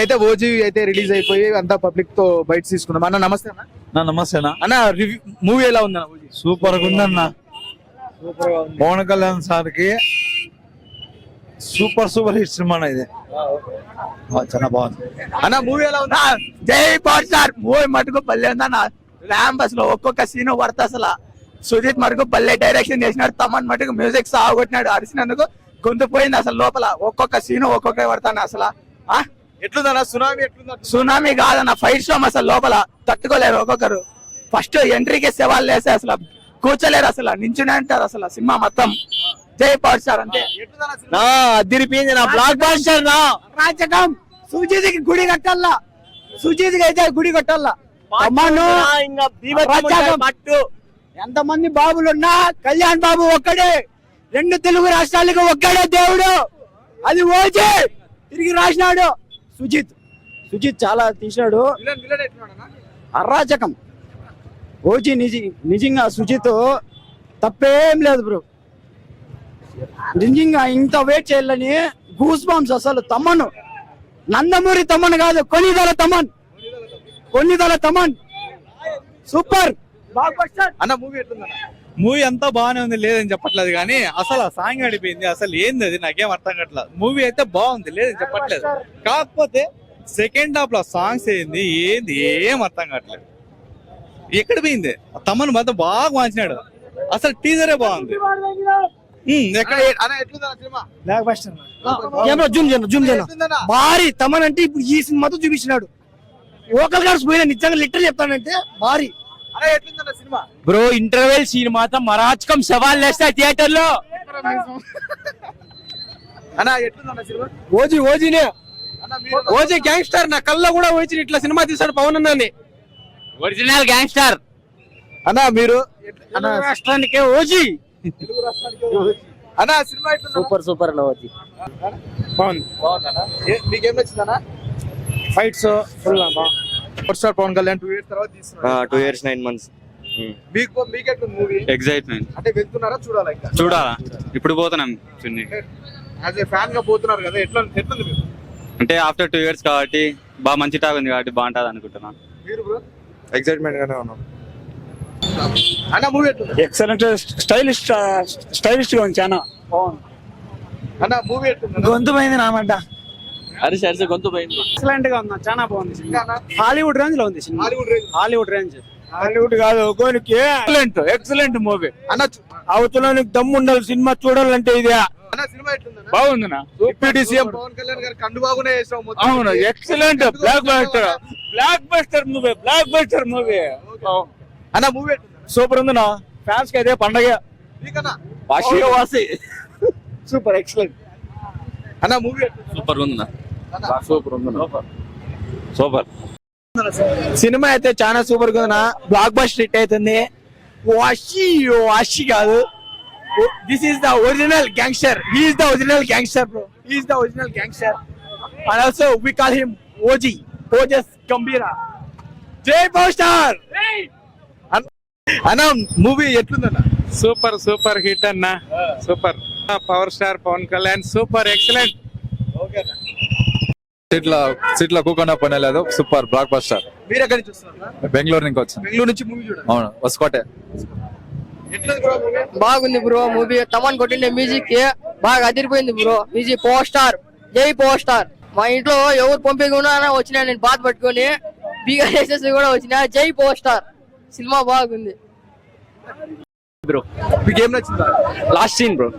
ఇక్కడైతే ఓజీ అయితే రిలీజ్ అయిపోయి అంతా పబ్లిక్తో బయట తీసుకున్నాం. అన్న నమస్తే అన్న. నా నమస్తేనా అన్న. రివ్యూ మూవీ ఎలా ఉందన్న ఓజీ? సూపర్గా ఉందన్న పవన్ కళ్యాణ్ సార్కి సూపర్ సూపర్ హిట్ సినిమా అన్న ఇది. ఆ, చాలా బాగుంది. అన్న మూవీ ఎలా ఉంది జై పవర్ స్టార్ మూవీ మటుకు పల్లె ఉందన్న. ర్యాంబస్లో ఒక్కొక్క సీన్ పడతా అసలు సుజిత్ మటుకు పల్లె డైరెక్షన్ చేసినాడు. తమన్ మటుకు మ్యూజిక్ సాగొట్టినాడు అరిసినందుకు గొంతు పోయింది అసలు లోపల. ఒక్కొక్క సీన్ ఒక్కొక్క పడతాను అసలు. ఆ? ఎట్లుందన్న? సునామీ ఎట్లుంది సునామీ కాదన్న ఫైట్ షో అసలు లోపల తట్టుకోలేరు ఒక్కొక్కరు. ఫస్ట్ ఎంట్రీకి సవాల్ వేస్తే అసలు. కూర్చోలేరు అసలు. నించునే అంటారు అసలు సినిమా మొత్తం. జై పవర్ స్టార్ అంతే సినిమా? అదిరిపోయింది నా బ్లాక్ బాస్టర్ నా. రాజకం సుజీత్కి గుడి కట్టాలా? సుజీత్కి అయితే గుడి కట్టాలా? అమ్మాను ఎంత మంది బాబులున్నా కళ్యాణ్ బాబు ఒక్కడే. రెండు తెలుగు రాష్ట్రాలకు ఒక్కడే దేవుడు. అది ఓజే. తిరిగి రాసినాడు. సుజిత్. సుజిత్ చాలా తీసినాడు? అరాచకం ఓజీ నిజి నిజంగా సుజిత్ తప్పేం లేదు బ్రో. నిజంగా ఇంత వెయిట్ చేయాలని గూస్ బాంబ్స్ అసలు తమ్మను నందమూరి తమ్మన్ కాదు కొనిదల తమ్మన్ కొనిదల తమ్మన్ సూపర్. అన్న మూవీ ఎట్లుందన్న? మూవీ అంతా బాగానే ఉంది లేదని చెప్పట్లేదు కానీ అసలు ఆ సాంగ్ అడిపోయింది అసలు ఏంది అది? నాకేం అర్థం కావట్లేదు. మూవీ అయితే బాగుంది లేదని చెప్పట్లేదు. కాకపోతే సెకండ్ హాఫ్లో సాంగ్స్ ఏంది ఏంది ఏం అర్థం కావట్లేదు. ఎక్కడ పోయింది? తమను మాత్రం బాగా వాంచినాడు. అసలు టీజరే బాగుంది. జూమ్ చేయను జూమ్ చేయను భారీ తమన్ అంటే ఇప్పుడు ఈ సినిమాతో చూపించినాడు. ఓకల్ గార్డ్స్ పోయిన నిజంగా లిటర్ చెప్తానంటే భారీ. బ్రో ఇంటర్వెల్ సీన్ మాత్రం మరాచకం సవాల్ వేస్తాయి థియేటర్లో అన్న ఓజీ ఓజీనే. అన్న ఓజీ గ్యాంగ్స్టర్ నా కళ్ళ కూడా వచ్చి ఇట్లా సినిమా తీసాడు పవన్ అన్నని ఒరిజినల్ గ్యాంగ్స్టర్ అన్న మీరు అన్న రాష్ట్రానికే ఓజీ. అన్న సినిమా సూపర్ సూపర్ అన్న ఓజీ. బాగుంది. బాగుందన్న ఏ- మీకేం నచ్చిందన్న? Fights full power star Pawan Kalyan two years తర్వాత తీస్తున్నాడు. టూ ఇయర్స్ నైన్ మంత్స్ మీకు మీకు ఎట్లుంది మూవీ ఎగ్జైట్మెంట్ అంటే వెళ్తున్నారా చూడాలా ఇంకా? చూడాలా. ఇప్పుడు పోతున్నాం చిన్ని యాజ్ ఏ ఫ్యాన్గా పోతున్నారు కదా ఎట్లా ఎట్లుంది మీకు? అంటే ఆఫ్టర్ టూ ఇయర్స్ కాబట్టి బాగా మంచి టాక్ ఉంది కాబట్టి బాగుంటుంది అనుకుంటున్నా. మీరు బ్రో ఎక్సైట్మెంట్ గానే ఉన్నాం. అన్న మూవీ ఎట్లుంది? ఎక్సలెంట్ స్టైలిష్ స్టైలిష్గా ఉంది చాలా. అన్న మూవీ ఎట్లుంది? గొంతు పోయింది నామంట అరిసి అరిసి గొంతు పోయింది. ఎక్సలెంట్గా ఉంది చాలా బాగుంది హాలీవుడ్ రేంజ్లో ఉంది cinema. Hollywood range Hollywood range Hollywood కాదు కోనికి ఎక్సలెంట్ ఎక్సలెంట్ మూవీ అన్న అవతల నీకు దమ్ము ఉండాలి సినిమా చూడాలంటే ఇదే. డిప్యూటీ సీఎం అవును excellent blockbuster blockbuster movie blockbuster movie అన్న మూవీ సూపర్ ఉందినా ఫ్యాన్స్కి అదే పండగ. వాసి. సూపర్ ఎక్సలెంట్ అన్న మూవీ సూపర్ ఉందా అన్న, సూపర్. సినిమా అయితే చాలా సూపర్గా బ్లాక్ బస్టర్ హిట్ అవుతుంది. వాషి వాషి కాదు. This is the original gangster he is the original gangster bro he is the original gangster and also we call him OG Ojas Gambheera జై పవర్ స్టార్ అన్న movie ఎట్లుందన్న? సూపర్ సూపర్ హిట్ అన్న. Super. Power star Pawan Kalyan super excellent సీట్ల సీట్ల కూకుండా పని లేదు. Super block buster మీరు ఎక్కడి నుంచి వస్తున్నారు? బెంగళూరు నుంచి వచ్చాను. బెంగళూరు నుంచి మూవీ చూడండి అవును వసుకోటే. బ్రో బాగుంది బ్రో మూవీ తమన్ కొట్టిండే మ్యూజిక్కి బాగా అదిరిపోయింది బ్రో మ్యూజిక్ పవర్ స్టార్ జై పవర్ స్టార్ మా ఇంట్లో ఎవరు పంపించకుండా వచ్చినా నేను బాధ పట్టుకొని బీగా వేసేసి కూడా వచ్చిన జై పవర్ స్టార్ సినిమా బాగుంది. మీకు ఏం నచ్చిందా? లాస్ట్ సీన్ బ్రో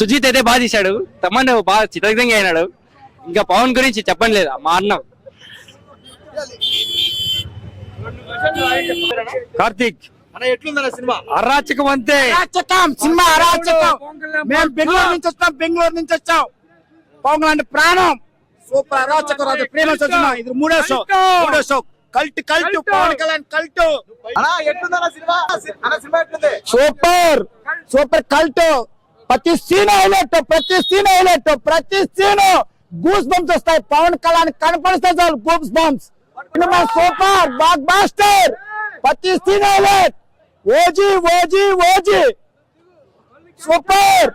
సుజిత్ అయితే బాగా తీశాడు. తమన్ బాగా చిత్రవిధంగా అయినాడు. ఇంకా పవన్ గురించి చెప్పండి లేదా? మా అన్న. కార్తీక్. అరాచకం అంతే. అరాచకం సినిమా అరాచకం. మేము బెంగళూరు నుంచి వస్తాం బెంగళూరు నుంచి వచ్చాం. పవన్ అంటే ప్రాణం. సూపర్ అరాచకం రాజు ప్రేమ ఇది మూడో షో. మూడో show. Cult cult Pawan Kalyan cult. Super. Super cult. ప్రతి సీన్ హైలైట్ ప్రతి సీన్ హైలైట్ ప్రతి సీన్. గూస్ బంప్స్ వస్తాయి. పవన్ కళ్యాణ్ కనపడిస్తాయి చాలు goose bumps cinema super blockbuster ప్రతి scene highlight OG OG OG. Super.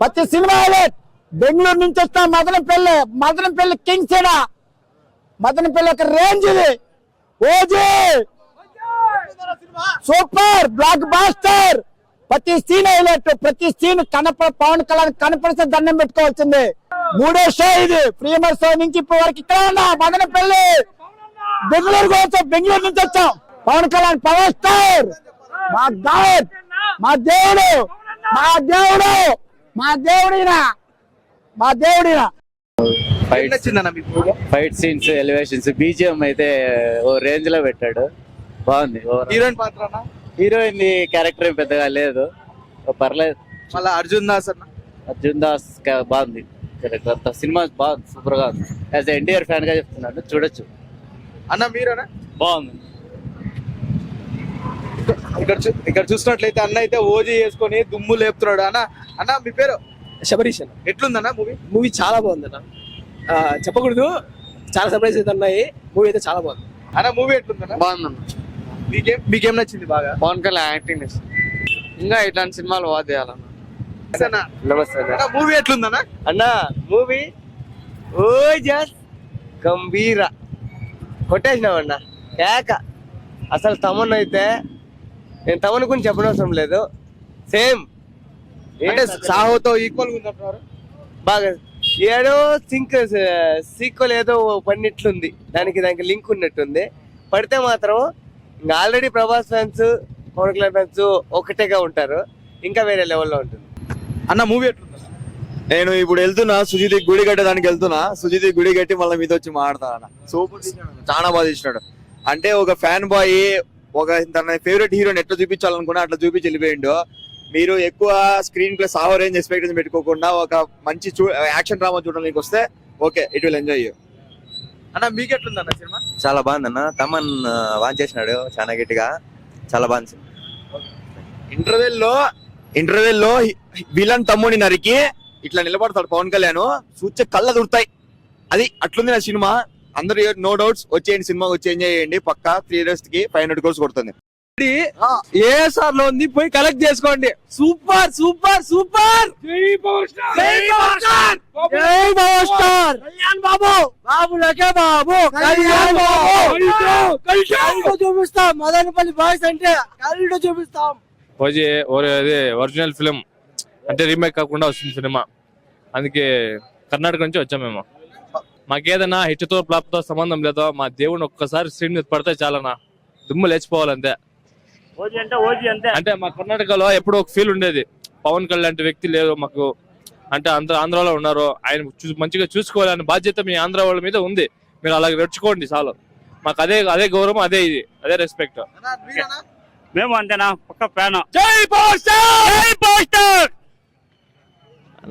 ప్రతి సినిమా హైలైట్ బెంగళూరు నుంచి వస్తా మదనపల్లి మదనపల్లి కింగ్ ఈడ మదనపల్లి ఒక రేంజ్ ఇది. ఓజీ. సూపర్ బ్లాక్ బాస్టర్ ప్రతి సీన్ హైలైట్ ప్రతి సీన్ కనప పవన్ కళ్యాణ్ కనపడితే దండం పెట్టుకోవాల్సిందే. మూడో షో ఇది ప్రీమియర్ షో నుంచి ఇప్పటి వరకు ఇక్కడ ఉన్నా మదనపల్లి బెంగళూరు వచ్చాం బెంగళూరు నుంచి వచ్చాం. Pawan Kalyan power star. మా గాడ్ మా దేవుడు మా దేవుడు మా దేవుడిన మా దేవుడిన? ఫైట్ సీన్స్ ఎలివేషన్స్ బీజిఎం అయితే ఓ రేంజ్లో పెట్టాడు. బాగుంది హీరోయిన్ పాత్ర అన్న? హీరోయిన్ క్యారెక్టర్ ఏం పెద్దగా లేదు. ఓ పర్లేదు. మళ్ళీ అర్జున్ దాస్ అన్న? అర్జున్ దాస్ బాగుంది. క్యారెక్టర్ అంతా సినిమా బాగుంది సూపర్గా ఉంది. యాజ్ ఎన్టీఆర్ ఫ్యాన్గా చెప్తున్నాను చూడొచ్చు. అన్న మీరేనా? బాగుంది. ఇక్కడ చూ- ఇక్కడ చూసినట్లయితే అన్న అయితే ఓజీ వేసుకొని దుమ్ము లేపుతున్నాడు. అన్న అన్న మీ పేరు? శబరీష్ ఎట్లుందన్న మూవీ? మూవీ చాలా బాగుంది అన్న. చెప్పకూడదు చాలా సర్ప్రైజ్ అయితే ఉన్నాయి మూవీ అయితే చాలా బాగుంది. అన్న మూవీ ఎట్లుందన్న? బాగుందన్న. మీకేం మీకేం నచ్చింది బాగా? పవన్ కళ్యాణ్ యాక్టింగ్ ఇంకా ఇట్లాంటి సినిమాలు బాగా అన్న నమస్తే. అన్న. మూవీ ఎట్లుందన్న? అన్న మూవీ? ఓ జస్ గంభీర. కొట్టేసినామన్న కేక అసలు తమన్ అయితే నేను తమన్ గురించి చెప్పనవసరం లేదు. సేమ్. అంటే సాహోతో ఈక్వల్ ఉందంటున్నారు బాగా. ఏదో సింక్ సీక్వల్ ఏదో పడినట్లుంది దానికి దానికి లింక్ ఉన్నట్టుంది. పడితే మాత్రం ఇంకా already Prabhas fans Pawan Kalyan fans ఒకటేగా ఉంటారు. ఇంకా వేరే లెవెల్లో ఉంటుంది. అన్న మూవీ ఎట్లుందన్న నేను ఇప్పుడు వెళ్తున్నా సుజిత్ గుడి కట్టడానికి వెళ్తున్నా సుజిత్ గుడి కట్టి మళ్ళీ మీతో వచ్చి మాట్లాడతాను సూపర్ చాలా బాగా తీసినాడు అంటే ఒక ఫ్యాన్ బాయ్ ఒక తన ఫేవరెట్ హీరోని ఎట్లా చూపించాలనుకున్నా అట్లా చూపించి వెళ్ళిపోయిండు. మీరు ఎక్కువ స్క్రీన్ ప్లస్ ఆవో రేంజ్ ఎక్స్పెక్టేషన్ పెట్టుకోకుండా ఒక మంచి యాక్షన్ డ్రామా చూడడానికి వస్తే ఓకే ఇట్ విల్ ఎంజాయ్ అన్న మీకు ఎట్లుందన్న సినిమా? చాలా బాగుందన్న తమన్ వాన్ చేసినాడు చాలా గట్టిగా. చాలా బాగుంది ఇంటర్వెల్లో ఇంటర్వెల్లో విలన్ తమ్ముని నరికి ఇట్లా నిలబడతాడు పవన్ కళ్యాణ్. చూచే కళ్ళ దురుతాయి. అది అట్లుంది నా సినిమా. అందరూ నో డౌట్స్ వచ్చేయండి సినిమా వచ్చి ఎంజాయ్ చేయండి. పక్కా త్రీ డేస్కి ఫైవ్ హండ్రెడ్ కోర్స్ కొడుతుంది. ఏఎస్ఆర్లో ఉంది? పోయి కలెక్ట్ చేసుకోండి. Super super super! జై పవర్ స్టార్! జై పవర్ స్టార్! జై పవర్ స్టార్! కళ్యాణ్ బాబు! బాబు లకే బాబు! కళ్యాణ్ బాబు! చూపిస్తాం. మదనపల్లి బాయ్స్ అంటే కళ్ళు చూపిస్తాం. ఓజీ అదే ఒరిజినల్ ఫిలిం. అంటే రీమేక్ కాకుండా వస్తుంది సినిమా. అందుకే కర్ణాటక నుంచి వచ్చాం మేము. మాకేదైనా హిట్తో ఫ్లాప్తో సంబంధం లేదు మా దేవుని ఒక్కసారి స్క్రీన్ మీద పడితే చాలనా? దుమ్ము లేచిపోవాలంతే. అంటే మా కర్ణాటకలో ఎప్పుడో ఒక ఫీల్ ఉండేది. పవన్ కళ్యాణ్ లాంటి వ్యక్తి లేదు మాకు. అంటే అంత ఆంధ్రాలో ఉన్నారు. ఆయన చూ- మంచిగా చూసుకోవాలని బాధ్యత మీ ఆంధ్ర వాళ్ళ మీద ఉంది. మీరు అలాగే నడుచుకోండి చాలు. మాకు అదే అదే గౌరవం అదే ఇది అదే రెస్పెక్ట్ మేము అంతేనా? పక్క ఫ్యాన్. జై పవర్ స్టార్ జై పవర్ స్టార్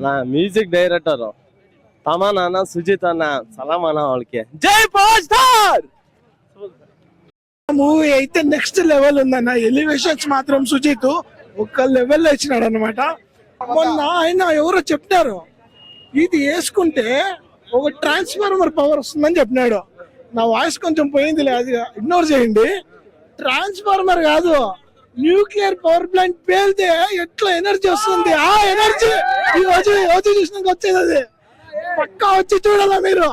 నా మ్యూజిక్ డైరెక్టర్ తమన్ అన్న సుజిత్ అన్న సలాం అన్న వాళ్ళకి. జై పవర్ స్టార్ మూవీ అయితే నెక్స్ట్ లెవెల్ ఉందన్న. ఎలివేషన్స్ మాత్రం సుజిత్ ఒక లెవెల్లో ఇచ్చినాడు అనమాట మొన్న ఆయన ఎవరో చెప్పినారు. ఇది వేసుకుంటే ఒక ట్రాన్స్ఫార్మర్ పవర్ వస్తుందని చెప్పినాడు. నా వాయిస్ కొంచెం పోయింది లేదు ఇగ్నోర్ చేయండి. ట్రాన్స్ఫార్మర్ కాదు. న్యూక్లియర్ పవర్ ప్లాంట్ పేలితే ఎట్లా ఎనర్జీ వస్తుంది? ఆ ఎనర్జీ ఈ రోజు రోజు చూసినాక వచ్చేది అది. పక్కా వచ్చి చూడాలా మీరు?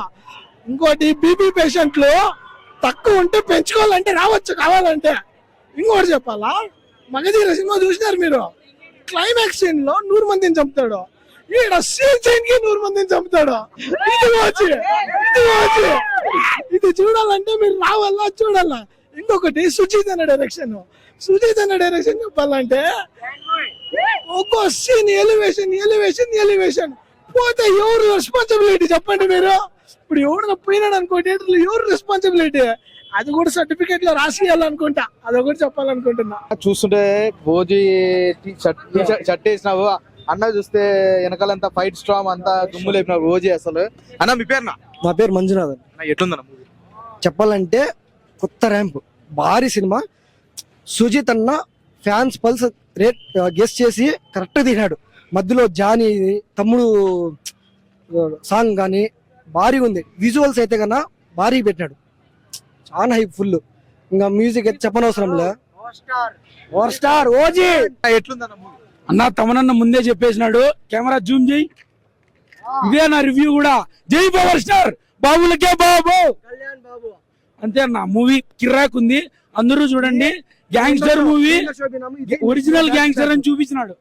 ఇంకోటి బీపీ పేషెంట్లు తక్కువ ఉంటే పెంచుకోవాలంటే రావచ్చు కావాలంటే. ఇంకోటి చెప్పాలా? మగధీర సినిమా చూసినారు మీరు? క్లైమాక్స్ సీన్లో నూరు మందిని చంపుతాడు. ఈడ సీన్ సీన్కి నూరు మందిని చంపుతాడు. ఇది వచ్చి ఇది వచ్చి ఇది చూడాలంటే మీరు రావాలా చూడాలా? ఇంకొకటి సుజిత్ అనే డైరెక్షన్ సుజిత్ అనే డైరెక్షన్ చెప్పాలంటే ఒక్కో సీన్ ఎలివేషన్ ఎలివేషన్ ఎలివేషన్ పోతే ఎవరు రెస్పాన్సిబిలిటీ చెప్పండి మీరు? ఇప్పుడు ఎవరు పోయినాడు అనుకో థియేటర్లో ఎవరు రెస్పాన్సిబిలిటీ అది కూడా సర్టిఫికేట్లో రాసియాలనుకుంటా. అది ఒకటి చెప్పాలనుకుంటున్నా. చూస్తుంటే ఓజీ షర్ట్ వేసినావు. అన్న చూస్తే వెనకాలంతా ఫైట్ స్ట్రామ్ అంతా దుమ్ము లేపినావు ఓజీ అసలు. అన్న మీ పేరునా? నా పేరు మంజునాథ్. అన్న ఎట్లుందన్న మూవీ చెప్పాలంటే కొత్త ర్యాంప్ భారీ సినిమా. సుజిత్ అన్న ఫ్యాన్స్ పల్స్ రేట్ గెస్ట్ చేసి కరెక్ట్ తీసినాడు మధ్యలో జానీ తమ్ముడు సాంగ్ కానీ భారీ ఉంది. విజువల్స్ అయితే కన్నా భారీ పెట్టినాడు చాలా హైప్ ఫుల్ ఇంకా మ్యూజిక్ అయితే చెప్పనవసరం లే పవర్ స్టార్ ఓజీ అన్న తమనన్న ముందే చెప్పేసినాడు. కెమెరా జూమ్ చేయి. ఇదే నా రివ్యూ కూడా. జై పవర్ స్టార్ బాబులకే బాబు. అంతే అన్న. మూవీ కిరాక్ ఉంది. అందరూ చూడండి. గ్యాంగ్స్టర్ మూవీ ఒరిజినల్ గ్యాంగ్స్టర్ అని చూపించినాడు.